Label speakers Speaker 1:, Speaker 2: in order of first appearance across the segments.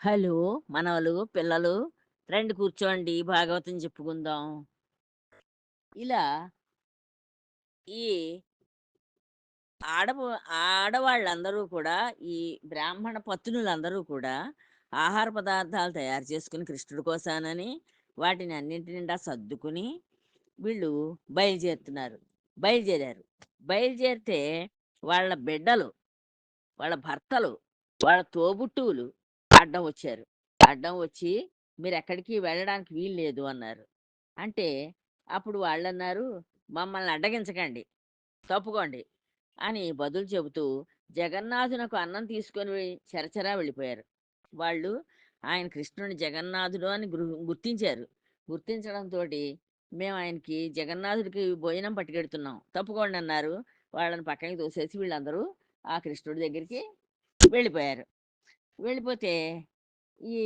Speaker 1: Hello! మనవలు, పిల్లలు రండి కూర్చోండి. భాగవతం చెప్పుకుందాం. ఇలా ఈ ఆడ ఆడవాళ్ళందరూ కూడా ఈ బ్రాహ్మణ పత్నులందరూ కూడా ఆహార పదార్థాలు తయారు చేసుకుని కృష్ణుడి కోసానని వాటిని అన్నింటి నిండా సర్దుకుని వీళ్ళు బయలుదేరుతున్నారు. బయలుదేరారు. బయలుదేరితే వాళ్ళ బిడ్డలు, వాళ్ళ భర్తలు, వాళ్ళ తోబుట్టువులు అడ్డం వచ్చారు. అడ్డం వచ్చి మీరు ఎక్కడికి వెళ్ళడానికి వీలు లేదు అన్నారు. అంటే అప్పుడు వాళ్ళన్నారు మమ్మల్ని అడ్డగించకండి. తప్పుకోండి అని బదులు చెబుతూ జగన్నాథునకు అన్నం తీసుకొని వె- చరచరా వెళ్ళిపోయారు. వాళ్ళు ఆయన కృష్ణుని జగన్నాథుడు అని గుర్తించారు. గుర్తించడంతో మేము ఆయనకి జగన్నాథుడికి భోజనం పట్టుకెడుతున్నాం తప్పుకోండి అన్నారు. వాళ్ళని పక్కకి తోసేసి వీళ్ళందరూ ఆ కృష్ణుడి దగ్గరికి వెళ్ళిపోయారు. వెళ్ళిపోతే ఈ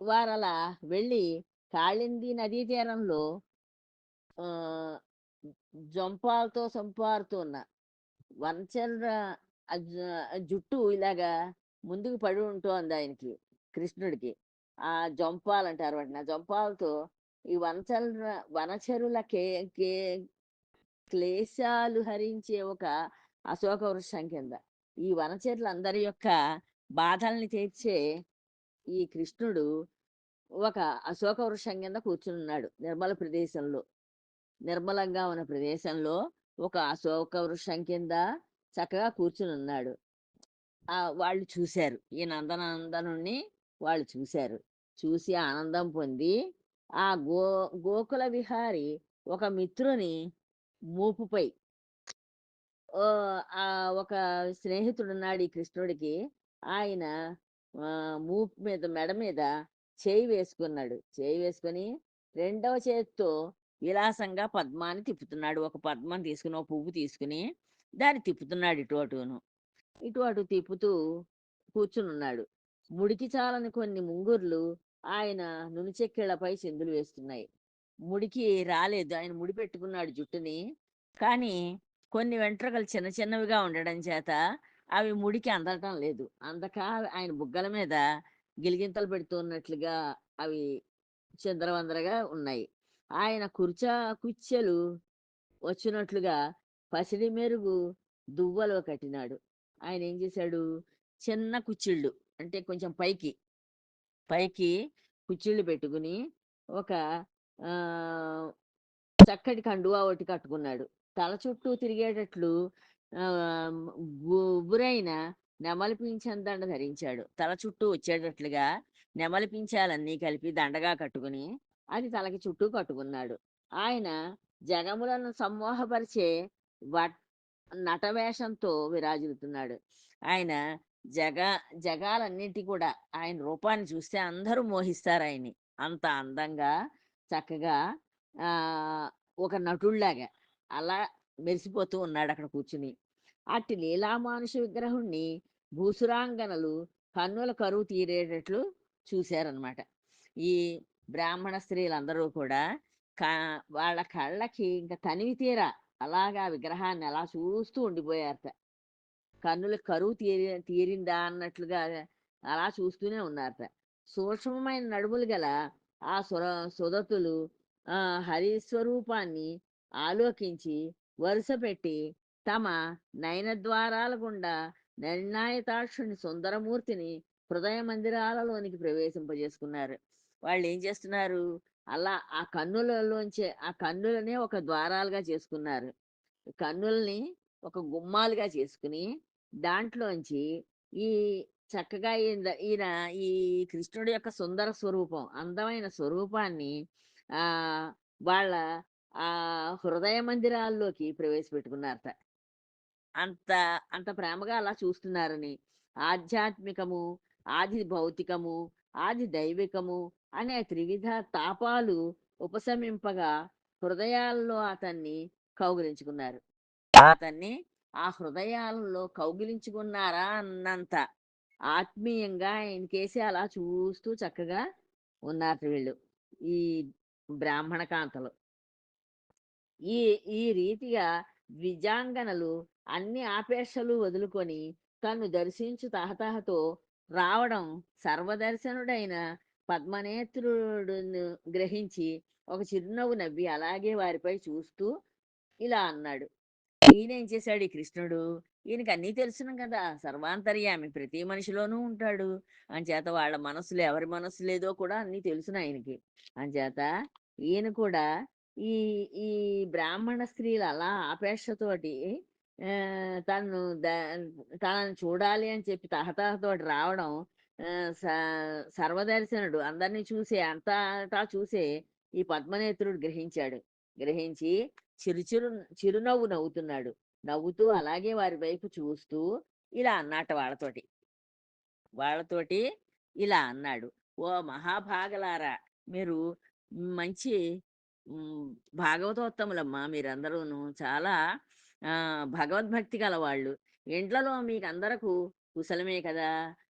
Speaker 1: వారలా వెళ్ళి కాళింది నదీ తీరంలో జంపాలతో సంపారుతూ ఉన్న వంచర జుట్టు ఇలాగా ముందుకు పడి ఉంటుంది ఆయనకి కృష్ణుడికి. ఆ జంపాలు అంటారు వాటిని. ఆ జంపాలతో ఈ వనచల వనచరుల కే కే క్లేశాలు హరించే ఒక అశోక వృక్షం కింద. ఈ వనచరులందరి యొక్క బాధల్ని తీర్చే ఈ కృష్ణుడు ఒక అశోక వృక్షం కింద కూర్చున్నాడు. నిర్మల ప్రదేశంలో. నిర్మలంగా ఉన్న ప్రదేశంలో ఒక అశోక వృక్షం కింద చక్కగా కూర్చుని ఉన్నాడు. ఆ వాళ్ళు చూశారు. ఈ నందనందనుణ్ణి వాళ్ళు చూశారు. చూసి ఆనందం పొంది ఆ గో గోకుల విహారి ఒక మిత్రుని మూపుపై ఓ ఆ ఒక స్నేహితుడున్నాడు ఈ కృష్ణుడికి. ఆయన మూపు మీద మెడ మీద చేయి వేసుకున్నాడు. చేయి వేసుకొని రెండవ చేతితో విలాసంగా పద్మాన్ని తిప్పుతున్నాడు. ఒక పద్మం తీసుకుని ఒక పువ్వు తీసుకుని దాన్ని తిప్పుతున్నాడు ఇటు అటును ఇటు అటు తిప్పుతూ కూర్చుని ఉన్నాడు. ముడికి చాలని కొన్ని ముంగుర్లు ఆయన నునిచెక్కిళ్ళపై చిందులు వేస్తున్నాయి. ముడికి రాలేదు. ఆయన ముడి పెట్టుకున్నాడు జుట్టుని. కానీ కొన్ని వెంట్రుకలు చిన్న చిన్నవిగా ఉండడం చేత అవి ముడికి అందటం లేదు. అందక ఆయన బుగ్గల మీద గిలిగింతలు పెడుతున్నట్లుగా అవి చిందరవందరగా ఉన్నాయి. ఆయన కుర్చా కుచ్చెలు వచ్చినట్లుగా పసిడి మెరుగు దువ్వలో కట్టినాడు. ఆయన ఏం చేశాడు? చిన్న కుచ్చిళ్ళు అంటే కొంచెం పైకి పైకి కుచ్చిళ్ళు పెట్టుకుని ఒక ఆ, చక్కటి కండువా ఒకటి కట్టుకున్నాడు. తల చుట్టూ తిరిగేటట్లు గురైన నెమలి పింఛం దండ ధరించాడు. తల చుట్టూ వచ్చేటట్లుగా నెమలి పింఛాలన్నీ కలిపి దండగా కట్టుకుని అది తలకి చుట్టూ కట్టుకున్నాడు. ఆయన జగములను సమ్మోహపరిచే వట్ నటవేషంతో విరాజిల్లుతున్నాడు. ఆయన జగ జగాలన్నింటి కూడా ఆయన రూపాన్ని చూస్తే అందరూ మోహిస్తారు ఆయన్ని. అంత అందంగా చక్కగా ఆ ఒక నటుళ్ళాగా అలా మెరిసిపోతూ ఉన్నాడు అక్కడ కూర్చుని. అట్టి లీలామానుష విగ్రహుణ్ణి భూసురాంగనలు కన్నుల కరువు తీరేటట్లు చూశారనమాట ఈ బ్రాహ్మణ స్త్రీలందరూ కూడా కా వాళ్ళ కళ్ళకి ఇంకా తనివి తీరా అలాగా విగ్రహాన్ని అలా చూస్తూ ఉండిపోయారట. కన్నుల కరువు తీరి తీరిందా అన్నట్లుగా అలా చూస్తూనే ఉన్నారట. సూక్ష్మమైన నడుములు గల ఆ సుర సుదతులు ఆ హరిస్వరూపాన్ని ఆలోకించి వరుస పెట్టి తమ నయనద్వారాల గుండా నిర్ణాయతాక్షుని సుందరమూర్తిని హృదయ మందిరాలలోనికి ప్రవేశింపజేసుకున్నారు. వాళ్ళు ఏం చేస్తున్నారు? అలా ఆ కన్నులలోంచే ఆ కన్నులనే ఒక ద్వారాలుగా చేసుకున్నారు. కన్నుల్ని ఒక గుమ్మాలుగా చేసుకుని దాంట్లోంచి ఈ చక్కగా ఈయన ఈయన ఈ కృష్ణుడి యొక్క సుందర స్వరూపం అందమైన స్వరూపాన్ని ఆ వాళ్ళ ఆ హృదయ మందిరాల్లోకి ప్రవేశపెట్టుకున్నారట. అంత అంత ప్రేమగా అలా చూస్తున్నారని. ఆధ్యాత్మికము ఆది భౌతికము ఆది దైవికము అనే త్రివిధ తాపాలు ఉపశమింపగా హృదయాల్లో అతన్ని కౌగిలించుకున్నారు. అతన్ని ఆ హృదయాలలో కౌగిలించుకున్నారా అన్నంత ఆత్మీయంగా ఆయనకేసి అలా చూస్తూ చక్కగా ఉన్నారు వీళ్ళు. ఈ బ్రాహ్మణ కాంతలు. ఈ ఈ రీతిగా విజాంగనలు అన్ని ఆపేక్షలు వదులుకొని తను దర్శించు తహతహతో రావడం సర్వదర్శనుడైన పద్మనేత్రుడును గ్రహించి ఒక చిరునవ్వు నవ్వి అలాగే వారిపై చూస్తూ ఇలా అన్నాడు. ఈయనేం చేశాడు ఈ కృష్ణుడు? ఈయనకి అన్నీ తెలుసును కదా! సర్వాంతర్యామి ప్రతి మనిషిలోనూ ఉంటాడు. అంచేత వాళ్ళ మనసులు ఎవరి మనసు లేదో కూడా అన్నీ తెలుసును ఆయనకి. అంచేత ఈయన కూడా ఈ ఈ బ్రాహ్మణ స్త్రీలు అలా ఆపేక్షతోటి తను తనను చూడాలి అని చెప్పి తహతహతోటి రావడం సర్వదర్శనుడు అందరినీ చూసే అంతటా చూసే ఈ పద్మనేత్రుడు గ్రహించాడు. గ్రహించి చిరుచిరు చిరునవ్వు నవ్వుతున్నాడు. నవ్వుతూ అలాగే వారి వైపు చూస్తూ ఇలా అన్నట వాళ్ళతోటి. వాళ్ళతోటి ఇలా అన్నాడు. ఓ మహాభాగలారా మీరు మంచి భాగవతోత్తములమ్మా మీరందరూను చాలా ఆ, భగవద్భక్తి గలవాళ్ళు. ఇండ్లలో మీకు అందరకు కుశలమే కదా!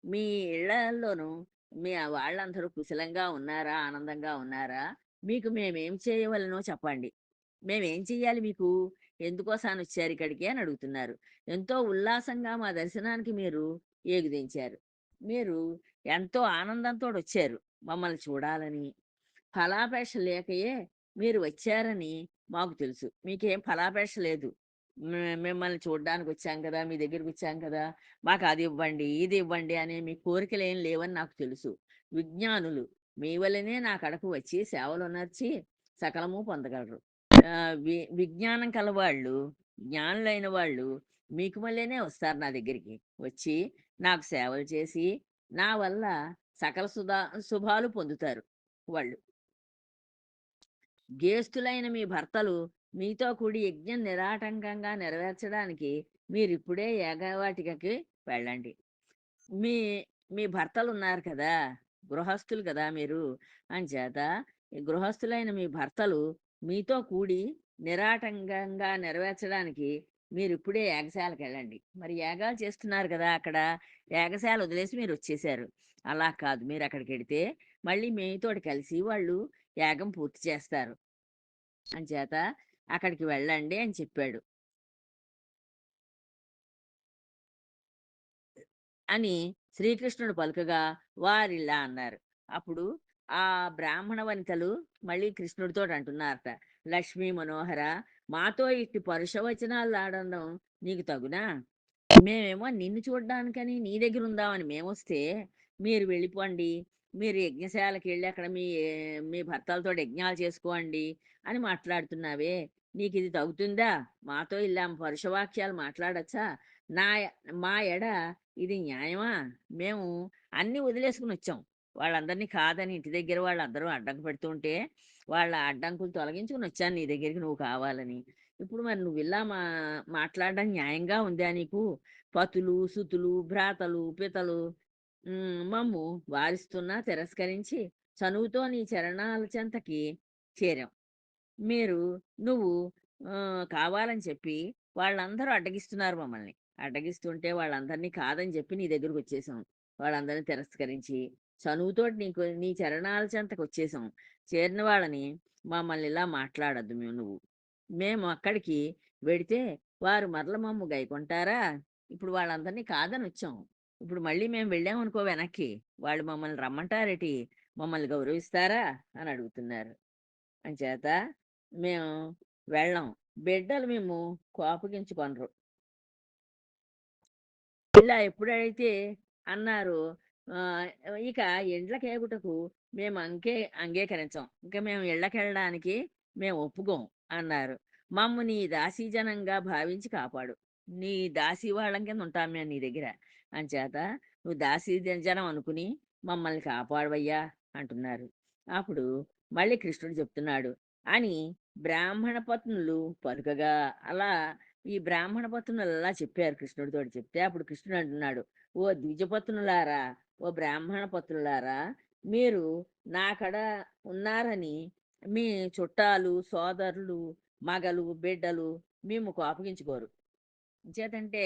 Speaker 1: మీ ఇళ్ళలోనూ మీ వాళ్ళందరూ కుశలంగా ఉన్నారా? ఆనందంగా ఉన్నారా? మీకు మేమేం చేయవలనో చెప్పండి. మేమేం చెయ్యాలి మీకు? ఎందుకోసాని వచ్చారు ఇక్కడికి అని అడుగుతున్నారు. ఎంతో ఉల్లాసంగా మా దర్శనానికి మీరు ఏగుదించారు. మీరు ఎంతో ఆనందంతో వచ్చారు మమ్మల్ని చూడాలని. ఫలాపేక్ష లేకయే మీరు వచ్చారని మాకు తెలుసు. మీకేం ఫలాపేక్ష లేదు. మిమ్మల్ని చూడడానికి వచ్చాం కదా మీ దగ్గరికి వచ్చాం కదా మాకు అది ఇవ్వండి ఇది ఇవ్వండి అనే మీ కోరికలు ఏం లేవని నాకు తెలుసు. విజ్ఞానులు మీ వల్లనే నా కడకు వచ్చి సేవలు నర్చి సకలము పొందగలరు. వి విజ్ఞానం కలవాళ్ళు జ్ఞానులైన వాళ్ళు మీకు మళ్ళీనే వస్తారు నా దగ్గరికి. వచ్చి నాకు సేవలు చేసి నా వల్ల సకల సుధా శుభాలు పొందుతారు వాళ్ళు. గేస్తులైన మీ భర్తలు మీతో కూడి యజ్ఞం నిరాటంకంగా నెరవేర్చడానికి మీరిప్పుడే ఇప్పుడే వెళ్ళండి. మీ మీ భర్తలు ఉన్నారు కదా గృహస్థులు కదా మీరు. అంచేత గృహస్థులైన మీ భర్తలు మీతో కూడి నిరాటంకంగా నెరవేర్చడానికి మీరు ఇప్పుడే యాగశాలకు వెళ్ళండి. మరి యాగాలు చేస్తున్నారు కదా అక్కడ యాగశాల వదిలేసి మీరు వచ్చేసారు. అలా కాదు మీరు అక్కడికి వెడితే మళ్ళీ మీతోటి కలిసి వాళ్ళు యాగం పూర్తి చేస్తారు. అంచేత అక్కడికి వెళ్ళండి అని చెప్పాడు. అని శ్రీకృష్ణుడు పలుకగా వారిలా అన్నారు. అప్పుడు ఆ బ్రాహ్మణ వనితలు మళ్ళీ కృష్ణుడితో అంటున్నారట. లక్ష్మీ మనోహర మాతో ఇట్టి పరుషవచనాలు ఆడడం నీకు తగునా? మేమేమో నిన్ను చూడడానికని నీ దగ్గర ఉందామని మేమొస్తే మీరు వెళ్ళిపోండి. మీరు యజ్ఞశాలకి వెళ్ళి అక్కడ మీ మీ భర్తలతో యజ్ఞాలు చేసుకోండి అని మాట్లాడుతున్నావే. నీకు ఇది తగ్గుతుందా? మాతో ఇలా పరుషవాక్యాలు మాట్లాడచ్చా? నా మా ఎడ ఇది న్యాయమా? మేము అన్ని వదిలేసుకుని వచ్చాం. వాళ్ళందరినీ కాదని ఇంటి దగ్గర వాళ్ళందరూ అడ్డంకు పెడుతుంటే వాళ్ళ అడ్డంకులు తొలగించుకుని వచ్చాను నీ దగ్గరికి నువ్వు కావాలని. ఇప్పుడు మరి నువ్వు ఇలా మా మాట్లాడడం న్యాయంగా ఉందా నీకు? పతులు సుతులు భ్రాతలు పితలు ఉమ్, మమ్ము వారిస్తున్నా తిరస్కరించి చనువుతో నీ చరణాల చెంతకి చేరాం. మీరు నువ్వు కావాలని చెప్పి వాళ్ళందరూ అడ్డగిస్తున్నారు మమ్మల్ని. అడ్డగిస్తుంటే వాళ్ళందరినీ కాదని చెప్పి నీ దగ్గరకు వచ్చేసాం. వాళ్ళందరినీ తిరస్కరించి చనువుతోటి నీకు నీ చరణాల చెంతకు వచ్చేసాం. చేరిన వాళ్ళని మమ్మల్ని ఇలా మాట్లాడద్దు మేము నువ్వు. మేము అక్కడికి వెడితే వారు మరల మమ్ము గైకొంటారా? ఇప్పుడు వాళ్ళందరినీ కాదని వచ్చాం. ఇప్పుడు మళ్ళీ మేము వెళ్ళామనుకో వెనక్కి. వాళ్ళు మమ్మల్ని రమ్మంటారేటి? మమ్మల్ని గౌరవిస్తారా? అని అడుగుతున్నారు. అంచేత మేము వెళ్ళాం. బిడ్డలు మేము కోపగించుకొనరు. ఇలా ఎప్పుడైతే అన్నారు ఇక ఇండ్లకేగుటకు మేము అంకే అంగీకరించాం. ఇంకా మేము ఇళ్ళకెళ్ళడానికి మేము ఒప్పుకోం అన్నారు. మమ్ము నీ దాసీజనంగా భావించి కాపాడు. నీ దాసీ వాళ్ళం కింద ఉంటాం మేము నీ దగ్గర. అంచేత నువ్వు దాసీ జనం అనుకుని మమ్మల్ని కాపాడవయ్యా అంటున్నారు. అప్పుడు మళ్ళీ కృష్ణుడు చెప్తున్నాడు అని బ్రాహ్మణ పత్నులు పలుకగా అలా ఈ బ్రాహ్మణ పత్నులు అలా చెప్పారు కృష్ణుడితో చెప్తే అప్పుడు కృష్ణుడు అంటున్నాడు ఓ ద్విజపత్నులారా ఓ బ్రాహ్మణ పత్నులారా మీరు నాకడ ఉన్నారని మీ చుట్టాలు సోదరులు మగలు బిడ్డలు మేము కోపగించుకోరు. చేతంటే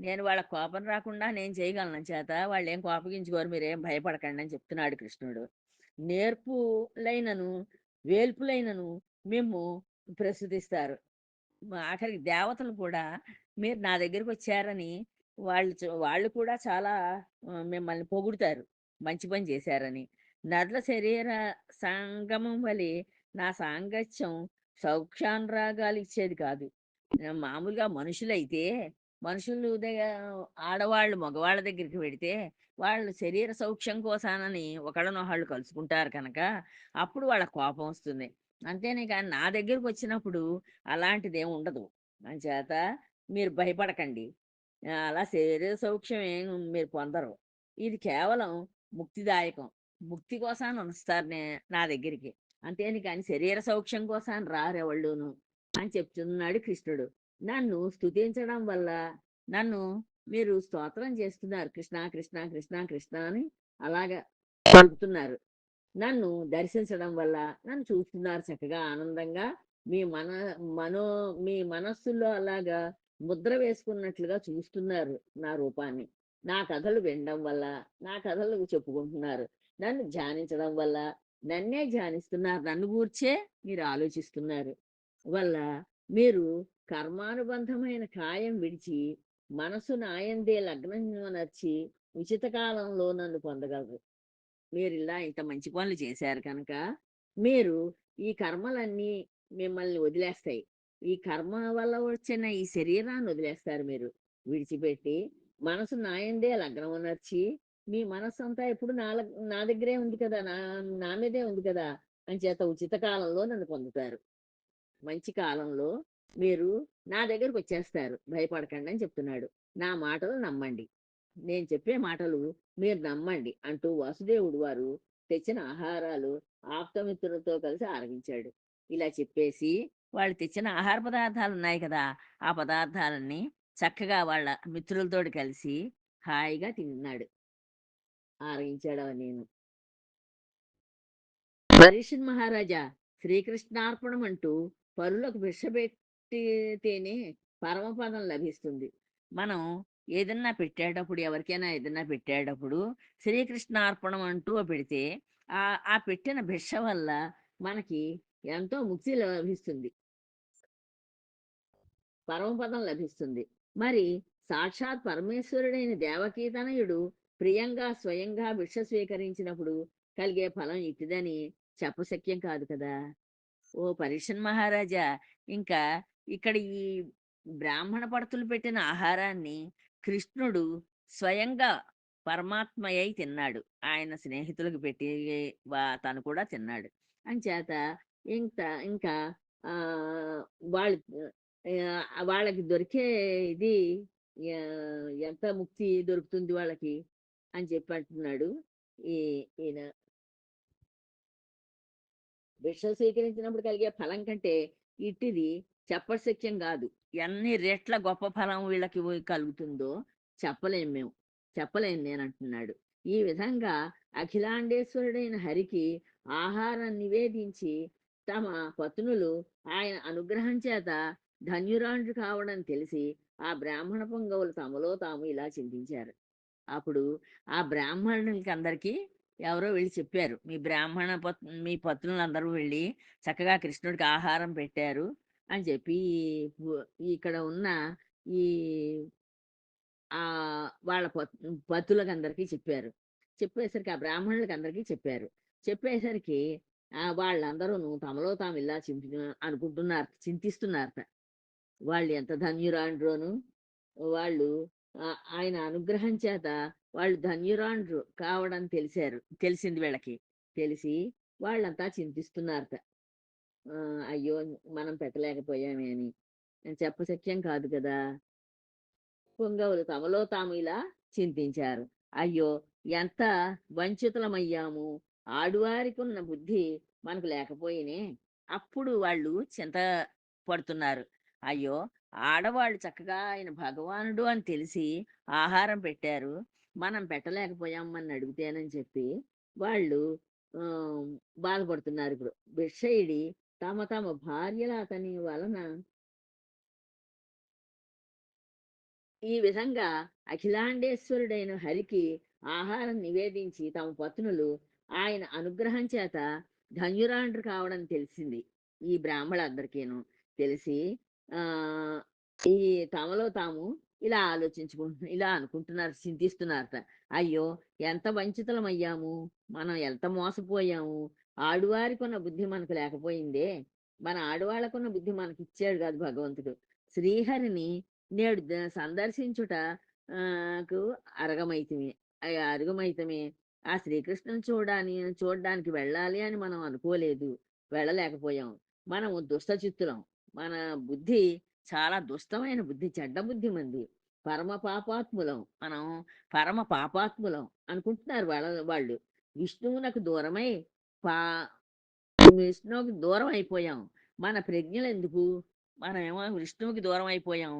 Speaker 1: నేను వాళ్ళ కోపం రాకుండా నేను చేయగలను చేత వాళ్ళు ఏం కోపగించుకోరు మీరేం భయపడకండి అని చెప్తున్నాడు కృష్ణుడు నేర్పులైనను వేల్పులైనను మేము ప్రస్తుతిస్తారు ఆఖరికి దేవతలు కూడా మీరు నా దగ్గరికి వచ్చారని వాళ్ళు వాళ్ళు కూడా చాలా మిమ్మల్ని పొగుడుతారు. మంచి పని చేశారని. నదుల శరీర సంగమం వలె నా సాంగత్యం సౌఖ్యానురాగాలిచ్చేది కాదు. మామూలుగా మనుషులైతే మనుషులు ఆడవాళ్ళు మగవాళ్ళ దగ్గరికి వెడితే వాళ్ళు శరీర సౌఖ్యం కోసానని ఒకళ్ళనొకళ్ళు కలుసుకుంటారు కనుక అప్పుడు వాళ్ళ కోపం వస్తుంది. అంతేనే కానీ నా దగ్గరకొచ్చినప్పుడు అలాంటిదేం ఉండదు. అంచేత మీరు భయపడకండి. అలా శరీర సౌఖ్యం ఏం మీరు పొందరు. ఇది కేవలం ముక్తిదాయకం. ముక్తి కోసం వస్తారు నా దగ్గరికి. అంతేని కానీ శరీర సౌఖ్యం కోసం రారెవళ్ళును అని చెప్తున్నాడు కృష్ణుడు. నన్ను స్తుతించడం వల్ల నన్ను మీరు స్తోత్రం చేస్తున్నారు. కృష్ణ, కృష్ణ, కృష్ణ, కృష్ణ అని అలాగా పలుకుతున్నారు. నన్ను దర్శించడం వల్ల నన్ను చూస్తున్నారు చక్కగా ఆనందంగా మీ మన మనో మీ మనస్సులో అలాగా ముద్ర వేసుకున్నట్లుగా చూస్తున్నారు నా రూపాన్ని. నా కథలు వినడం వల్ల, నా కథలు చెప్పుకుంటున్నారు. నన్ను ధ్యానించడం వల్ల నన్నే ధ్యానిస్తున్నారు. నన్ను గూర్చే మీరు ఆలోచిస్తున్నారు. వల్ల మీరు కర్మానుబంధమైన కాయం విడిచి మనసు నాయందే లగ్నమనర్చి ఉచిత కాలంలో నన్ను పొందగలరు. మీరిలా ఇంత మంచి పనులు చేశారు కనుక మీరు ఈ కర్మలన్నీ మిమ్మల్ని వదిలేస్తాయి. ఈ కర్మ వల్ల వచ్చిన ఈ శరీరాన్ని వదిలేస్తారు మీరు. విడిచిపెట్టి మనసు నాయందే లగ్నమనర్చి మీ మనస్సంతా ఎప్పుడు నా నా దగ్గరే ఉంది కదా! నా నా మీదే ఉంది కదా! అని చేత ఉచిత కాలంలో నన్ను పొందుతారు. మంచి కాలంలో మీరు నా దగ్గరకొచ్చేస్తారు. భయపడకండి అని చెప్తున్నాడు. నా మాటలు నమ్మండి. నేను చెప్పే మాటలు మీరు నమ్మండి అంటూ వాసుదేవుడు వారు తెచ్చిన ఆహారాలు ఆప్తమిత్రులతో కలిసి ఆరగించాడు. ఇలా చెప్పేసి వాళ్ళు తెచ్చిన ఆహార పదార్థాలు ఉన్నాయి కదా! ఆ పదార్థాలన్నీ చక్కగా వాళ్ళ మిత్రులతో కలిసి హాయిగా తిన్నాడు. ఆరగించాడు నేను పరీక్షిత్ మహారాజా శ్రీకృష్ణార్పణం అంటూ పరులకు భిక్ష పెట్టితేనే పరమపదం లభిస్తుంది. మనం ఏదన్నా పెట్టేటప్పుడు ఎవరికైనా ఏదన్నా పెట్టేటప్పుడు శ్రీకృష్ణార్పణం అంటూ పెడితే ఆ ఆ పెట్టిన భిక్ష వల్ల మనకి ఎంతో ముక్తి లభిస్తుంది. పరమపదం లభిస్తుంది. మరి సాక్షాత్ పరమేశ్వరుడైన దేవకీతనయుడు ప్రియంగా స్వయంగా భిక్ష స్వీకరించినప్పుడు కలిగే ఫలం ఇట్టిదని చెప్పశక్యం కాదు కదా! ఓ పరీక్షన్ మహారాజా ఇంకా ఇక్కడ ఈ బ్రాహ్మణ పడతులు పెట్టిన ఆహారాన్ని కృష్ణుడు స్వయంగా పరమాత్మయ్య తిన్నాడు. ఆయన స్నేహితులకు పెట్టి వా తను కూడా తిన్నాడు. అంచేత ఇంత ఇంకా ఆహ్, వాళ్ళకి దొరికే ఇది ఎంత ముక్తి దొరుకుతుంది వాళ్ళకి అని చెప్పి అంటున్నాడు. ఈ ఈయన భిక్ష స్వీకరించినప్పుడు కలిగే ఫలం కంటే ఇట్టిది చెప్పశక్యం కాదు. ఎన్ని రెట్ల గొప్ప ఫలం వీళ్ళకి కలుగుతుందో చెప్పలేం మేము. చెప్పలేను నేనంటున్నాడు. ఈ విధంగా అఖిలాండేశ్వరుడైన హరికి ఆహారం నివేదించి తమ పత్నులు ఆయన అనుగ్రహం చేత ధన్యురాండ్రు కావడం తెలిసి ఆ బ్రాహ్మణ పొంగవులు తమలో తాము ఇలా చింతించారు. అప్పుడు ఆ బ్రాహ్మణులకి అందరికీ ఎవరో వెళ్ళి చెప్పారు. మీ బ్రాహ్మణ పత్ మీ పత్నులందరూ వెళ్ళి చక్కగా కృష్ణుడికి ఆహారం పెట్టారు అని చెప్పి ఇక్కడ ఉన్న ఈ ఆ వాళ్ళ పత్ పతులకందరికీ చెప్పారు. చెప్పేసరికి ఆ బ్రాహ్మణులకందరికీ చెప్పారు. చెప్పేసరికి వాళ్ళందరూ తమలో తాము ఇలా చింతి అనుకుంటున్నారు. చింతిస్తున్నారట. వాళ్ళు ఎంత ధన్యురాండ్రోను. వాళ్ళు ఆయన అనుగ్రహం చేత వాళ్ళు ధన్యురాండ్రు కావడం తెలిసారు. తెలిసింది వీళ్ళకి. తెలిసి వాళ్ళంతా చింతిస్తున్నారట. అయ్యో! మనం పెట్టలేకపోయామే అని. చెప్పశక్యం కాదు కదా! పుంగవులు తమలో తాము ఇలా చింతించారు. అయ్యో! ఎంత వంచితులమయ్యాము. ఆడువారికున్న బుద్ధి మనకు లేకపోయినే. అప్పుడు వాళ్ళు చింత పడుతున్నారు. అయ్యో! ఆడవాళ్ళు చక్కగా ఆయన భగవానుడు అని తెలిసి ఆహారం పెట్టారు. మనం పెట్టలేకపోయాం నన్నడిగితేనని చెప్పి వాళ్ళు బాధపడుతున్నారు ఇప్పుడు బిషయుడి తమ తమ భార్యల అతని వలన ఈ విధంగా అఖిలాండేశ్వరుడైన హరికి ఆహారం నివేదించి తమ పత్నులు ఆయన అనుగ్రహం చేత ధన్యురాండ్రు కావడం తెలిసింది. ఈ బ్రాహ్మణులందరికీను తెలిసి ఆ ఈ తమలో తాము ఇలా ఆలోచించుకుంటు ఇలా అనుకుంటున్నారు చింతిస్తున్నారట. అయ్యో ఎంత వంచితలమయ్యాము. మనం ఎంత మోసపోయాము. ఆడువారికున్న బుద్ధి మనకు లేకపోయిందే మన ఆడవాళ్ళకున్న బుద్ధి మనకి ఇచ్చాడు కాదు భగవంతుడు. శ్రీహరిని నేడు సందర్శించుట ఆ, కు అరగమైతమే. ఆ అరగమైతమే. ఆ శ్రీకృష్ణుని చూడని చూడడానికి వెళ్ళాలి అని మనం అనుకోలేదు. వెళ్ళలేకపోయాం. మనం దుష్టచిత్తులం. మన బుద్ధి చాలా దుష్టమైన బుద్ధి చెడ్డ బుద్ధి మంది. పరమ పాపాత్ములం. మనం పరమ పాపాత్ములం అనుకుంటున్నారు వాళ్ళ వాళ్ళు. విష్ణువునకు దూరమై పా విష్ణువుకి దూరం అయిపోయాం మన ప్రజ్ఞలు ఎందుకు? మనం ఏమో విష్ణువుకి దూరం అయిపోయాం.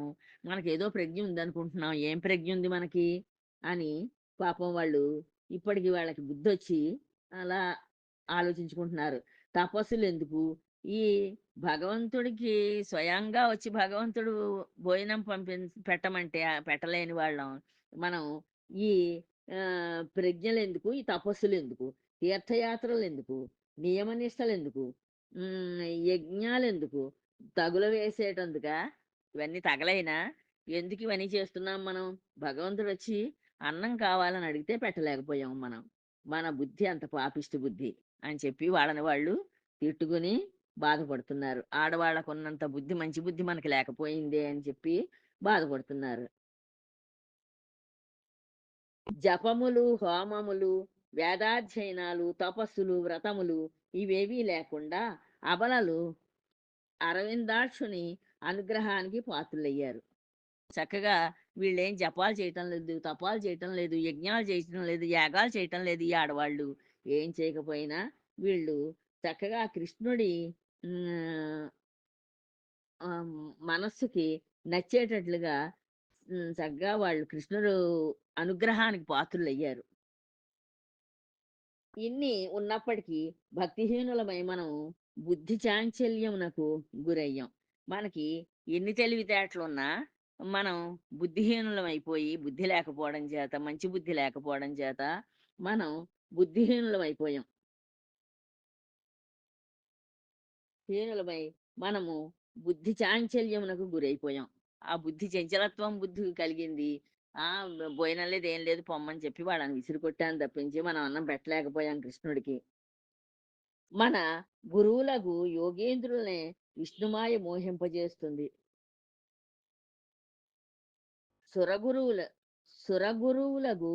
Speaker 1: మనకి ఏదో ప్రజ్ఞ ఉంది అనుకుంటున్నాం ఏం ప్రజ్ఞ ఉంది మనకి? అని పాపం వాళ్ళు ఇప్పటికి వాళ్ళకి బుద్ధి వచ్చి అలా ఆలోచించుకుంటున్నారు. తపస్సులు ఎందుకు? ఈ భగవంతుడికి స్వయంగా వచ్చి భగవంతుడు భోజనం పంపి పెట్టమంటే పెట్టలేని వాళ్ళం. మనం ఈ ప్రజ్ఞలు ఎందుకు? ఈ తపస్సులు ఎందుకు? తీర్థయాత్రలు ఎందుకు నియమనిష్టలు ఎందుకు యజ్ఞాలు ఎందుకు తగులు వేసేటందుక? ఇవన్నీ తగలైనా? ఎందుకు ఇవన్నీ చేస్తున్నాం మనం? భగవంతుడు వచ్చి అన్నం కావాలని అడిగితే పెట్టలేకపోయాం మనం. మన బుద్ధి అంత పాపిష్టి బుద్ధి అని చెప్పి వాళ్ళని వాళ్ళు తిట్టుకుని బాధపడుతున్నారు. ఆడవాళ్ళకు ఉన్నంత బుద్ధి మంచి బుద్ధి మనకి లేకపోయిందే అని చెప్పి బాధపడుతున్నారు. జపములు హోమములు వేదాధ్యయనాలు తపస్సులు వ్రతములు ఇవేవీ లేకుండా అబలలు అరవిందాక్షుని అనుగ్రహానికి పాత్రులయ్యారు. చక్కగా వీళ్ళేం జపాలు చేయటం లేదు తపాలు చేయటం లేదు యజ్ఞాలు చేయటం లేదు యాగాలు చేయటం లేదు ఈ ఆడవాళ్ళు. ఏం చేయకపోయినా వీళ్ళు చక్కగా కృష్ణుడి మనస్సుకి నచ్చేటట్లుగా చక్కగా వాళ్ళు కృష్ణుడు అనుగ్రహానికి పాత్రులయ్యారు. ఇన్ని ఉన్నప్పటికీ భక్తిహీనులమై మనం బుద్ధి చాంచల్యమునకు గురయ్యాం. మనకి ఎన్ని తెలివితేటలున్నా మనం బుద్ధిహీనులమైపోయి బుద్ధి లేకపోవడం చేత మంచి బుద్ధి లేకపోవడం చేత మనం బుద్ధిహీనులమైపోయాం హీనులమై మనము బుద్ధి చాంచల్యమునకు గురైపోయాం. ఆ బుద్ధి చంచలత్వం బుద్ధి కలిగింది. ఆ పోయిన లేదు ఏం లేదు పొమ్మని చెప్పి వాళ్ళని విసిరి కొట్టాను తప్పించి మనం అన్నం పెట్టలేకపోయాం కృష్ణుడికి. మన గురువులకు యోగేంద్రులనే విష్ణుమాయ మోహింపజేస్తుంది. సురగురువుల సురగురువులకు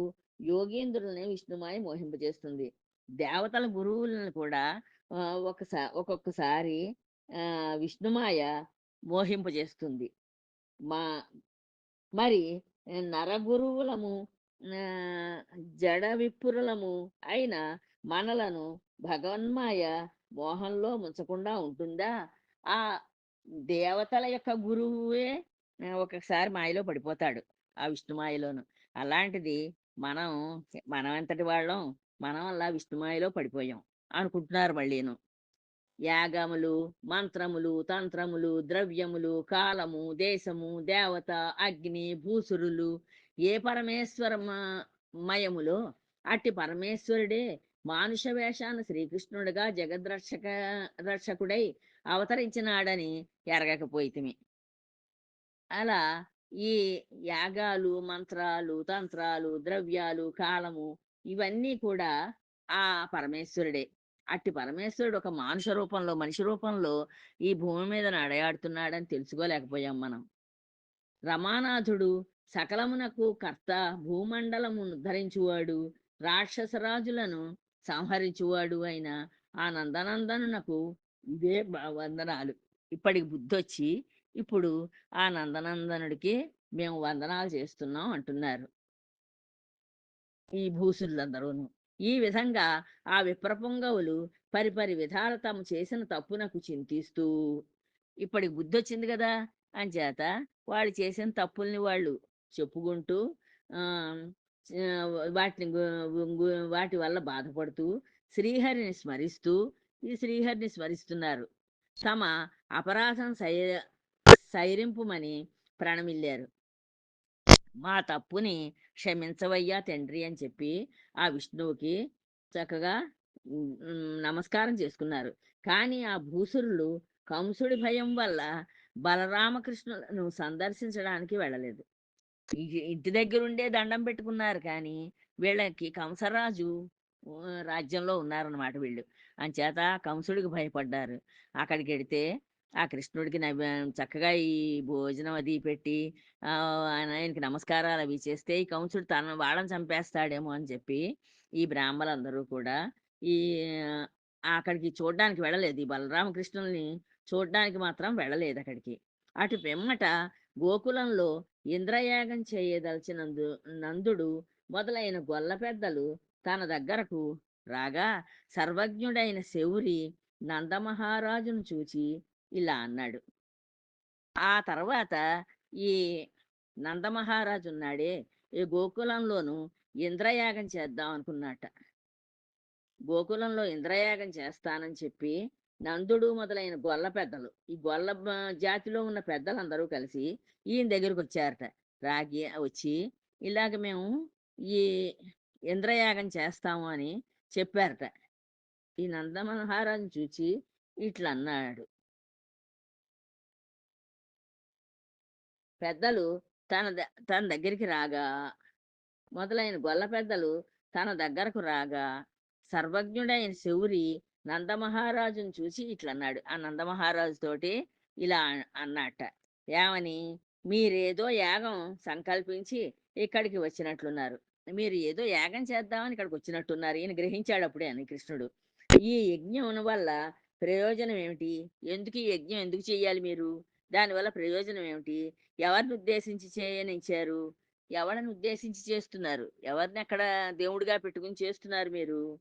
Speaker 1: యోగేంద్రులనే విష్ణుమాయ మోహింపజేస్తుంది. దేవతల గురువులను కూడా ఒకసా ఒకసారి ఒక్కొక్కసారి ఆ, విష్ణుమాయ మోహింపజేస్తుంది. మా మరి నరగురువులము జడ విప్పురులము అయిన మనలను భగవన్మాయ మోహంలో ముంచకుండా ఉంటుందా? ఆ దేవతల యొక్క గురువే ఒకసారి ఒక్కొక్కసారి మాయలో పడిపోతాడు ఆ విష్ణుమాయలోను. అలాంటిది మనం మనం ఎంతటి వాళ్ళం మనం అలా విష్ణుమాయలో పడిపోయాం అనుకుంటున్నారు మళ్ళీను. యాగములు మంత్రములు తంత్రములు ద్రవ్యములు కాలము దేశము దేవత అగ్ని భూసురులు. ఏ పరమేశ్వర మయములో అట్టి పరమేశ్వరుడే మానుష వేషాన శ్రీకృష్ణుడిగా జగద్రక్షక రక్షకుడై అవతరించినాడని ఎరగకపోయితిమి. అలా ఈ యాగాలు మంత్రాలు తంత్రాలు ద్రవ్యాలు కాలము ఇవన్నీ కూడా ఆ పరమేశ్వరుడే. అట్టి పరమేశ్వరుడు ఒక మానుష రూపంలో మనిషి రూపంలో ఈ భూమి మీద నడయాడుతున్నాడని తెలుసుకోలేకపోయాం మనం. రమానాథుడు సకలమునకు కర్త భూమండలమును ధరించువాడు రాక్షసరాజులను సంహరించువాడు అయిన ఆ నందనందనునకు ఇదే వందనాలు. ఇప్పటికి బుద్ధి వచ్చి ఇప్పుడు ఆ నందనందనుడికి మేము వందనాలు చేస్తున్నాం అంటున్నారు. ఈ భూసులందరూను ఈ విధంగా ఆ విప్రపుంగవులు పరిపరి విధాల తాము చేసిన తప్పునకు చింతిస్తూ ఇప్పటికి బుద్ధి వచ్చింది కదా అని చేత వాళ్ళు చేసిన తప్పుల్ని వాళ్ళు చెప్పుకుంటూ వాటిని వాటి వల్ల బాధపడుతూ శ్రీహరిని స్మరిస్తూ ఈ శ్రీహరిని స్మరిస్తున్నారు. తమ అపరాధం సై సైరింపుమని ప్రణమిల్లారు. మా తప్పుని క్షమించవయ్యా తండ్రి అని చెప్పి ఆ విష్ణువుకి చక్కగా నమస్కారం చేసుకున్నారు కానీ ఆ భూసురులు కంసుడి భయం వల్ల బలరామకృష్ణులను సందర్శించడానికి వెళ్ళలేదు ఇంటి దగ్గర దగ్గరుండే దండం పెట్టుకున్నారు కానీ, వీళ్ళకి కంసరాజు రాజ్యంలో ఉన్నారన్నమాట వీళ్ళు. అంచేత కంసుడికి భయపడ్డారు. అక్కడికి వెడితే ఆ కృష్ణుడికి చక్కగా ఈ భోజనం అది పెట్టి ఆయనకి ఆయనకి అవి చేస్తే ఈ కంసుడు తన వాళ్ళని చంపేస్తాడేమో అని చెప్పి, ఈ బ్రాహ్మలందరూ కూడా ఈ అక్కడికి చూడ్డానికి వెళ్ళలేదు. ఈ బలరామకృష్ణుల్ని చూడడానికి మాత్రం వెళ్ళలేదక్కడికి. అటు పిమ్మట గోకులంలో ఇంద్రయాగం చేయదలిచినందు నందుడు మొదలైన గొల్ల పెద్దలు తన దగ్గరకు రాగా సర్వజ్ఞుడైన శౌరి నందమహారాజును చూచి ఇలా అన్నాడు. ఆ తర్వాత ఈ నందమహారాజు ఉన్నాడే, ఈ గోకులంలోనూ ఇంద్రయాగం చేద్దాం అనుకున్నట. గోకులంలో ఇంద్రయాగం చేస్తానని చెప్పి నందుడు మొదలైన గొల్ల పెద్దలు ఈ గొల్ల జాతిలో ఉన్న పెద్దలందరూ కలిసి ఈయన దగ్గరికి వచ్చారట రాగి వచ్చి ఇలాగ మేము ఈ ఇంద్రయాగం చేస్తాము అని చెప్పారట. ఈ నందమహారాజుని చూచి ఇట్లా అన్నాడు పెద్దలు తన ద- తన దగ్గరికి రాగా మొదలైన గొల్ల పెద్దలు తన దగ్గరకు రాగా సర్వజ్ఞుడైన శౌరి నందమహారాజును చూసి ఇట్లన్నాడు. ఆ నందమహారాజు తోటి ఇలా అన్నట్ట. ఏమని? మీరేదో యాగం సంకల్పించి ఇక్కడికి వచ్చినట్లున్నారు. మీరు ఏదో యాగం చేద్దామని ఇక్కడికి వచ్చినట్టున్నారు. ఈయన గ్రహించాడు అప్పుడే అని కృష్ణుడు. ఈ యజ్ఞం వల్ల ప్రయోజనం ఏమిటి? ఎందుకు ఈ యజ్ఞం ఎందుకు చేయాలి మీరు? దానివల్ల ప్రయోజనం ఏమిటి? ఎవరిని ఉద్దేశించి చేయనిచ్చారు ఎవరిని ఉద్దేశించి చేస్తున్నారు? ఎవరిని అక్కడ దేవుడిగా పెట్టుకుని చేస్తున్నారు మీరు?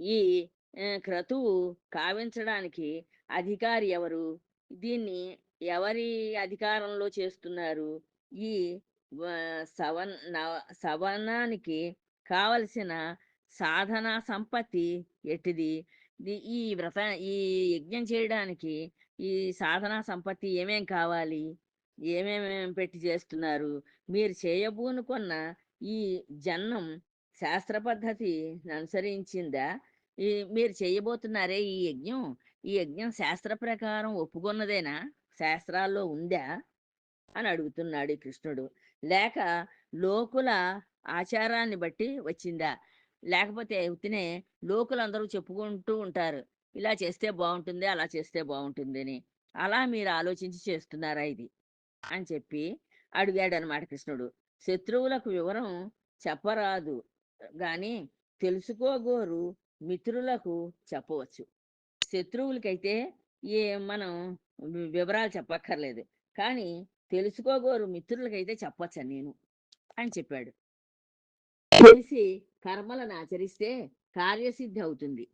Speaker 1: ఈ క్రతువు కావించడానికి అధికారి ఎవరు? దీన్ని ఎవరి అధికారంలో చేస్తున్నారు? ఈ సవన్ నవ- సవనానికి కావలసిన సాధన సంపత్తి ఎట్టిది? ఈ వ్రత ఈ యజ్ఞం చేయడానికి ఈ సాధనా సంపత్తి ఏమేం కావాలి? ఏమేమేం పెట్టి చేస్తున్నారు? మీరు చేయబూనుకున్న ఈ జన్మం శాస్త్ర పద్ధతి అనుసరించిందా? ఈ మీరు చేయబోతున్నారే ఈ యజ్ఞం? ఈ యజ్ఞం శాస్త్ర ప్రకారం ఒప్పుకున్నదేనా? శాస్త్రాల్లో ఉందా? అని అడుగుతున్నాడు కృష్ణుడు. లేక లోకుల ఆచారాన్ని బట్టి వచ్చిందా? లేకపోతే ఉత్తినే లోకులందరూ చెప్పుకుంటూ ఉంటారు. ఇలా చేస్తే బాగుంటుంది అలా చేస్తే బాగుంటుంది అని. అలా మీరు ఆలోచించి చేస్తున్నారా ఇది? అని చెప్పి అడిగాడు అనమాట కృష్ణుడు. శత్రువులకు వివరం చెప్పరాదు గాని తెలుసుకోగోరు మిత్రులకు చెప్పవచ్చు. శత్రువులకైతే ఏ మనం వి- వివరాలు చెప్పక్కర్లేదు కానీ తెలుసుకోగోరు మిత్రులకైతే చెప్పచ్చా నేను? అని చెప్పాడు. తెలిసి కర్మలను ఆచరిస్తే కార్యసిద్ధి అవుతుంది.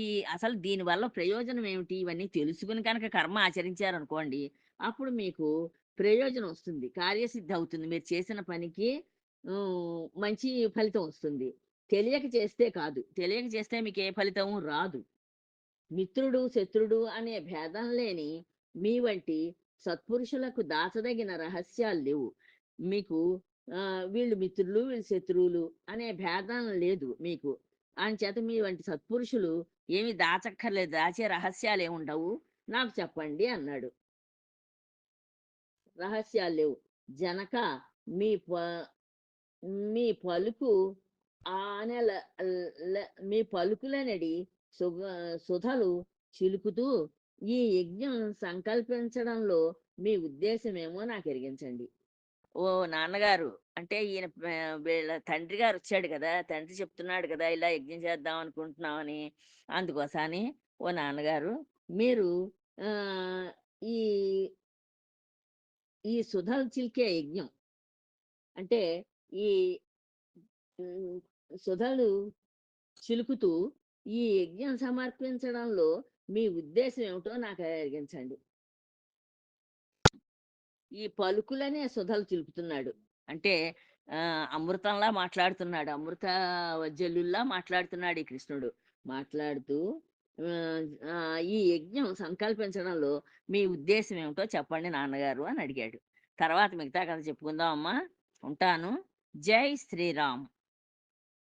Speaker 1: ఈ అసలు దీనివల్ల ప్రయోజనం ఏమిటి? ఇవన్నీ తెలుసుకుని కనుక కర్మ ఆచరించారనుకోండి అప్పుడు మీకు ప్రయోజనం వస్తుంది. కార్యసిద్ధి అవుతుంది. మీరు చేసిన పనికి మంచి ఫలితం వస్తుంది. తెలియక చేస్తే కాదు. తెలియక చేస్తే మీకు ఏ ఫలితం రాదు. మిత్రుడు శత్రుడు అనే భేదం లేని మీ వంటి సత్పురుషులకు దాచదగిన రహస్యాలు లేవు. మీకు వీళ్ళు మిత్రులు వీళ్ళు శత్రువులు అనే భేదం లేదు మీకు. చేత మీ వంటి సత్పురుషులు ఏమి దాచక్కర్లేదు దాచే రహస్యాలు ఏముండవు నాకు చెప్పండి అన్నాడు. రహస్యాలు లేవు జనక మీ ప- మీ పలుకు ఆనెల మీ పలుకులనడి సుగ సుధలు చిలుకుతూ ఈ యజ్ఞం సంకల్పించడంలో మీ ఉద్దేశమేమో నాకు ఎరిగించండి ఓ నాన్నగారు. అంటే ఈయన వీళ్ళ తండ్రి గారు వచ్చాడు కదా! తండ్రి చెప్తున్నాడు కదా! ఇలా యజ్ఞం చేద్దాం అనుకుంటున్నామని అందుకోసమని ఓ నాన్నగారు మీరు ఆ, ఈ ఈ సుధలు చిలికే యజ్ఞం అంటే ఈ సుధలు చిలుకుతూ ఈ యజ్ఞం సమర్పించడంలో మీ ఉద్దేశం ఏమిటో నాకు అడిగించండి. ఈ పలుకులనే సుధలు చిలుకుతున్నాడు అంటే అమృతంలా మాట్లాడుతున్నాడు. అమృత జల్లుల్లా మాట్లాడుతున్నాడు ఈ కృష్ణుడు. మాట్లాడుతూ ఈ యజ్ఞం సంకల్పించడంలో మీ ఉద్దేశం ఏమిటో చెప్పండి నాన్నగారు అని అడిగాడు. తర్వాత మిగతా కథ చెప్పుకుందాం అమ్మా ఉంటాను. జై శ్రీరామ్.